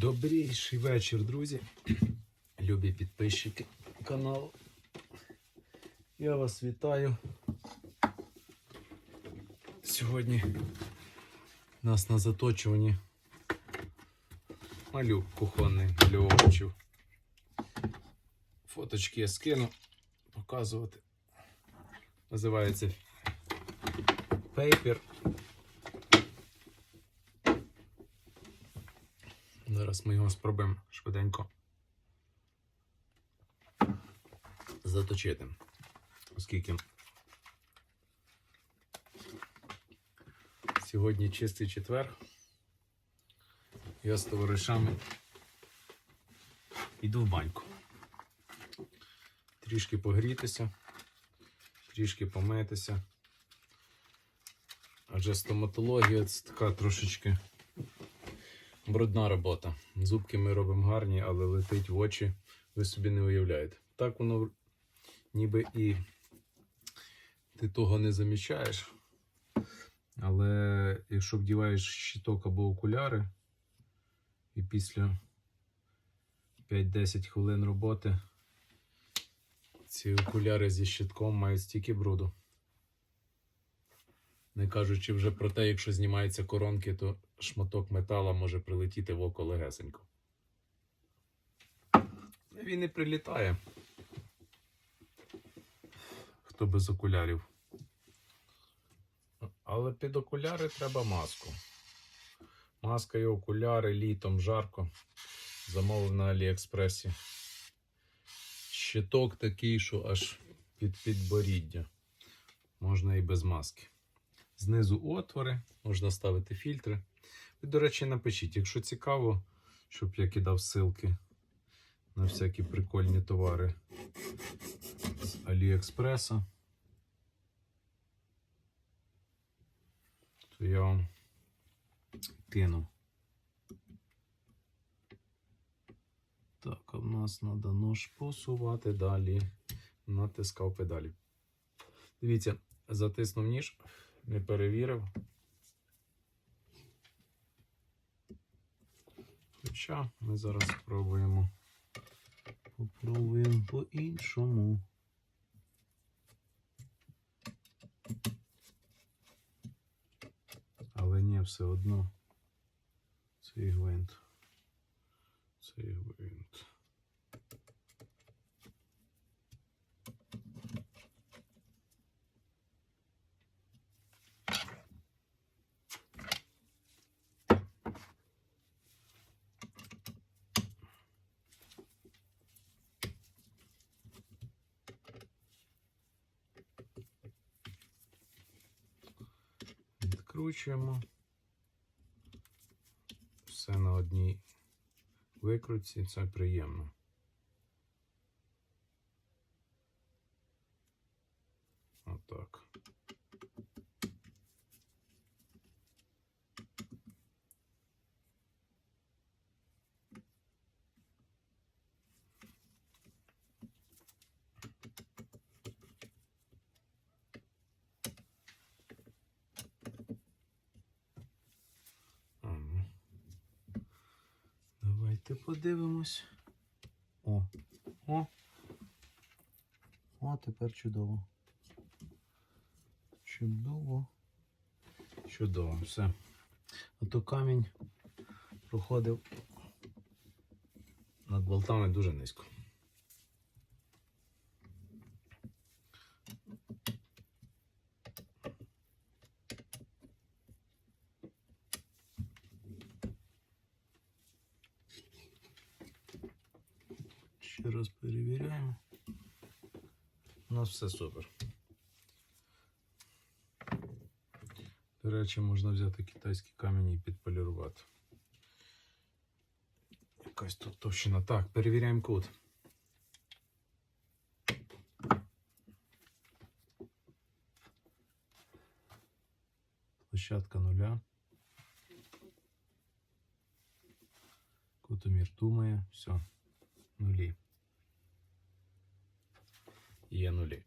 Добріший вечір, друзі. Любі підписчики каналу. Я вас вітаю. Сьогодні у нас на заточуванні малюк кухонний для овочів. Фоточки я скину показувати. Називається Paper. Зараз ми його спробуємо швиденько заточити. Оскільки сьогодні чистий четвер. Я з товаришами йду в баньку. Трішки погрітися, трішки помитися. Адже стоматологія це така трошечки брудна робота. Зубки ми робимо гарні, але летить в очі, ви собі не уявляєте. Так воно ніби і ти того не замічаєш. Але якщо вдіваєш щиток або окуляри, і після 5-10 хвилин роботи ці окуляри зі щитком мають стільки бруду. Не кажучи вже про те, якщо знімаються коронки, то шматок метала може прилетіти в око легесенько. Він і прилітає. Хто без окулярів. Але під окуляри треба маску. Маска і окуляри літом жарко. Замовив на Аліекспресі. Щиток такий, що аж під підборіддя. Можна і без маски. Знизу отвори, можна ставити фільтри. Ви, до речі, напишіть, якщо цікаво, щоб я кидав ссылки на всякі прикольні товари з Аліекспреса, то я вам кину. Так, в нас треба нож посувати далі. Натискав педалі. Дивіться, затиснув ніж не перевірив. Хоча ми зараз спробуємо. Попробуємо по-іншому. Але ні, все одно. Цей гвинт. Цей гвинт. Відкручуємо. Все на одній викрутці, це приємно. Отак. Ага. Давайте подивимось. О, о. О, тепер чудово. Чудово. Чудово, все. А то камінь проходив над болтами дуже низько. Ще раз перевіряємо. У нас все супер. До речі, можна взяти китайський камінь і підполірувати. Якась тут товщина. Так, перевіряємо код. Площадка нуля. Кутомір думає. Все. Нулі. Є нулі.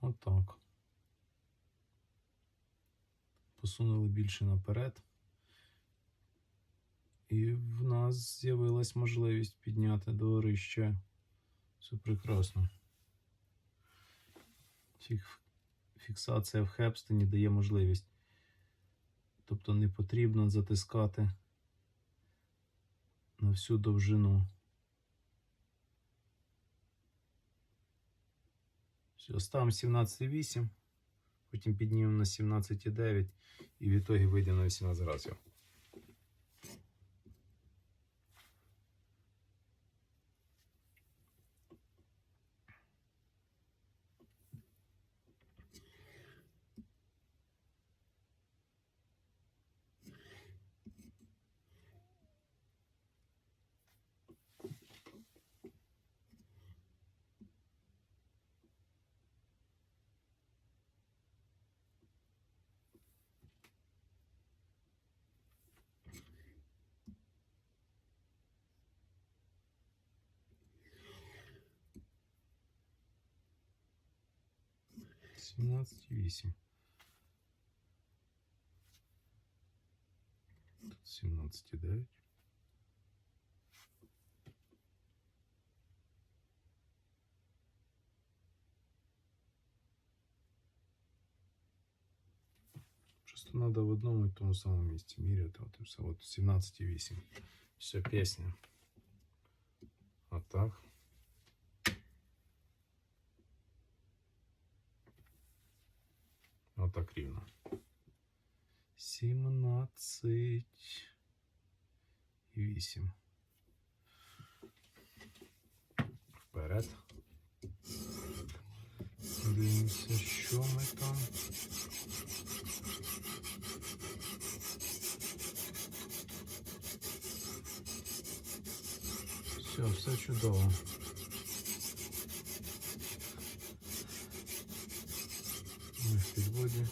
Отак. посунули більше наперед. І в нас з'явилась можливість підняти до гори ще. Це прекрасно. Фіксація в хепстені дає можливість. Тобто не потрібно затискати на всю довжину. Все, ставимо 17,8, потім піднімемо на 17,9 і в ітогі вийдемо на 18 разів. 17,8. Тут 17,9. Просто надо в одном и том самом месте мерить. Вот, вот 17,8. Все, песня. А так... Отак. Отак рівно. 17 і 8. Вперед. Дивимося, що ми там. Все, все чудово. Ми в підводі.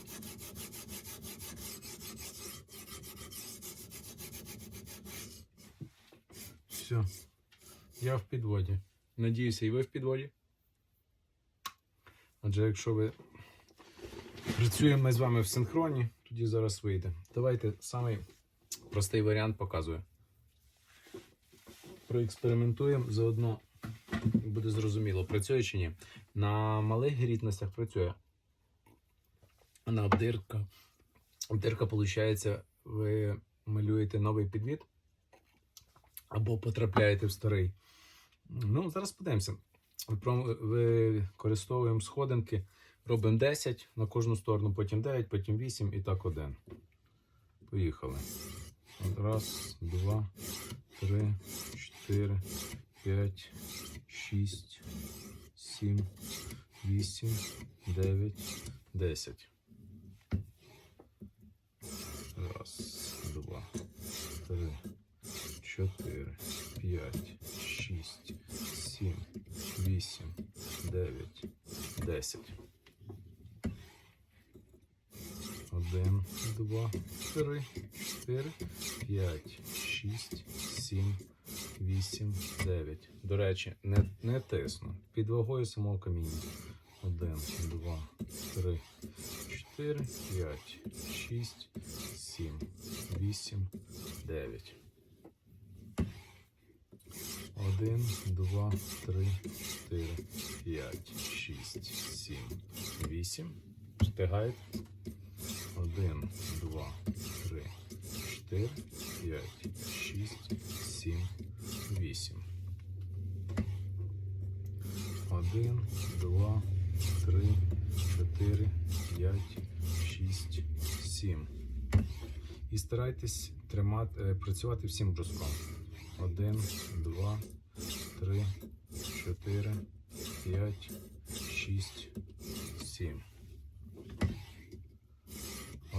Все. Я в підводі. Надіюся, і ви в підводі. Адже якщо ви працюємо ми з вами в синхроні, тоді зараз вийде. Давайте самий простий варіант показую. Проекспериментуємо заодно буде зрозуміло, працює чи ні. На малих грітностях працює. На обдирка. Обдирка, виходить, ви малюєте новий підвід або потрапляєте в старий. Ну, зараз подивимося. Використовуємо сходинки, робимо 10 на кожну сторону, потім 9, потім 8 і так один. Поїхали. Раз, два, три, чотири, п'ять, шість, сім, вісім, дев'ять, десять. Раз, два, три, чотири, п'ять, шість, сім, вісім, дев'ять, десять. Один, два, три, чотири, п'ять, шість, сім, вісім, дев'ять. До речі, не, не тисну. Під вагою самого каміння. Один, два, три, чотири, п'ять, шість, сім, вісім, дев'ять. Один, два, три, чотири, п'ять, шість, сім, вісім. Встигаєте? Один, два, три, чотири, п'ять, шість, сім, вісім. Один, два, три, чотири, п'ять, шість, сім. І старайтесь тримати, е, працювати всім бруском. Один, два, три, чотири, п'ять, шість,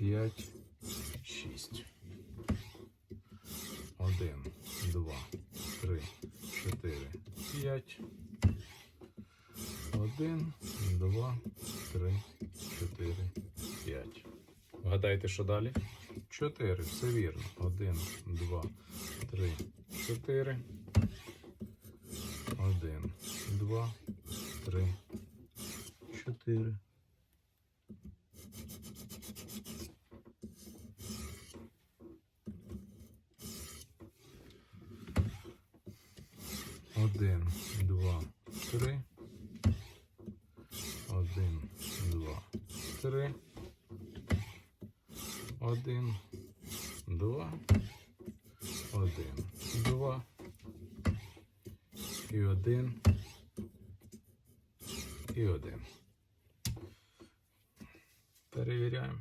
5, 6. 1, 2, 3, 4, 5. 1, 2, 3, 4, 5. Вгадайте, що далі? 4. Все вірно. 1, 2, 3, 4. 1, 2, 3, 4. Один, два. Один, два. І один. І один. Перевіряємо.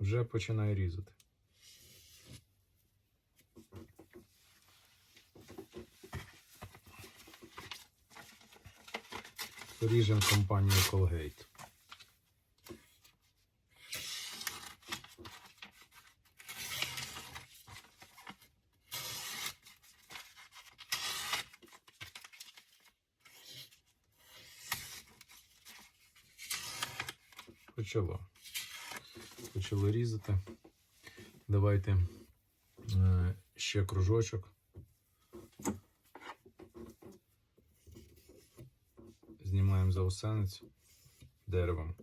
Вже починає різати. Ріжемо компанію Colgate. Почало. Почало різати. Давайте е, ще кружочок. Знімаємо заусенець деревом.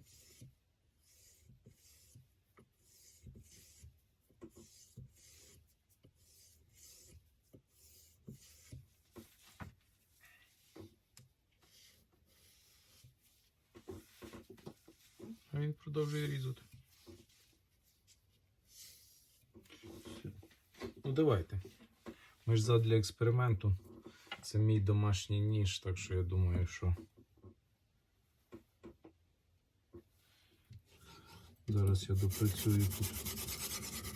Він продовжує різати. Ну давайте. Ми ж задля експерименту. Це мій домашній ніж, так що я думаю, що. Зараз я допрацюю тут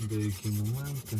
деякі моменти.